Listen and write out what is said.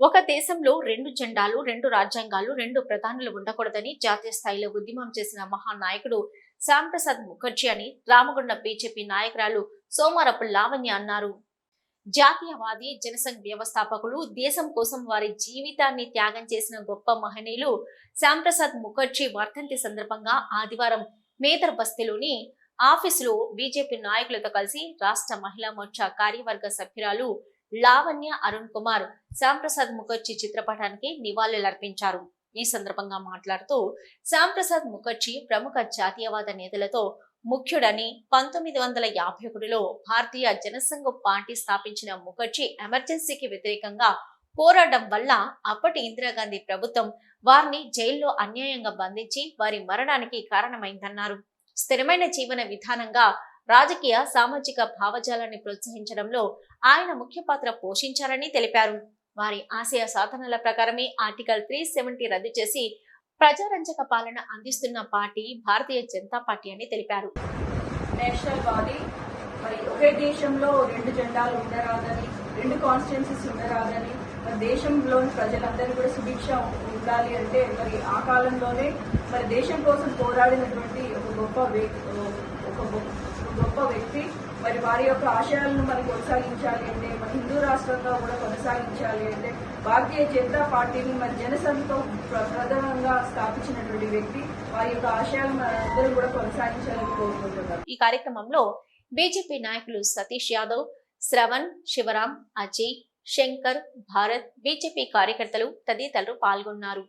ఒక దేశంలో రెండు జెండాలు రెండు రాజ్యాంగాలు రెండు ప్రధానులు ఉండకూడదని జాతీయ స్థాయిలో ఉద్యమం చేసిన మహానాయకుడు శ్యాంప్రసాద్ ముఖర్జీ అని రామగుండ బీజేపీ నాయకురాలు సోమారపు లావణ్య అన్నారు. జాతీయవాది జనసంఘ్ వ్యవస్థాపకులు దేశం కోసం వారి జీవితాన్ని త్యాగం చేసిన గొప్ప మహనీయులు శ్యాంప్రసాద్ ముఖర్జీ వర్ధంతి సందర్భంగా ఆదివారం మేదర్ బస్తీలోని ఆఫీసులో బీజేపీ నాయకులతో కలిసి రాష్ట్ర మహిళా మోర్చా కార్యవర్గ సభ్యురాలు లావణ్య అరుణ్ కుమార్ శ్యాంప్రసాద్ ముఖర్జీ చిత్రపటానికి నివాళులర్పించారు. ఈ సందర్భంగా మాట్లాడుతూ శ్యాంప్రసాద్ ముఖర్జీ ప్రముఖ జాతీయవాద నేతలతో ముఖ్యుడని పంతొమ్మిది వందల యాభై ఒకటిలో భారతీయ జనసంఘ పార్టీ స్థాపించిన ముఖర్జీ ఎమర్జెన్సీకి వ్యతిరేకంగా పోరాటం వల్ల అప్పటి ఇందిరాగాంధీ ప్రభుత్వం వారిని జైల్లో అన్యాయంగా బంధించి వారి మరణానికి కారణమైందన్నారు. స్థిరమైన జీవన విధానంగా రాజకీయ సామాజిక భావజాలాన్ని ప్రోత్సహించడంలో ఆయన ముఖ్య పాత్ర పోషించారని తెలిపారు. వారి ఆశయ సాధనల ప్రకారమే ఆర్టికల్ త్రీ సెవెంటీ రద్దు చేసి ప్రజారంజక పాలన అందిస్తున్న పార్టీ భారతీయ జనతా పార్టీ అని తెలిపారు. నేషనల్ బాడీ మరి ఒకే దేశంలో రెండు జెండాలు ఉండరాదని రెండు కాన్స్టిట్యున్సీస్ ఉండరాదని మరి దేశంలోని ప్రజలందరూ కూడా సుభిక్ష ఉండాలి అంటే మరి ఆ కాలంలోనే మరి దేశం కోసం పోరాడినటువంటి ఒక గొప్ప ఒక గొప్ప- వ్యక్తి. మరి వారి యొక్క ఆశయాలను మరి కొనసాగించాలి అంటే మన హిందూ రాష్ట్రంగా కూడా కొనసాగించాలి అంటే భారతీయ జనతా పార్టీని మరి జనసంఘతో ప్రధానంగా స్థాపించినటువంటి వ్యక్తి. వారి యొక్క ఆశయాలు మనందరం కూడా కొనసాగించాలని కోరుకుంటున్నారు ఈ కార్యక్రమంలో బీజేపీ నాయకులు సతీష్ యాదవ్ శ్రవణ్ శివరాం అజయ్ శంకర్ భారత్ బీజేపీ కార్యకర్తలు తదితరులు పాల్గొన్నారు.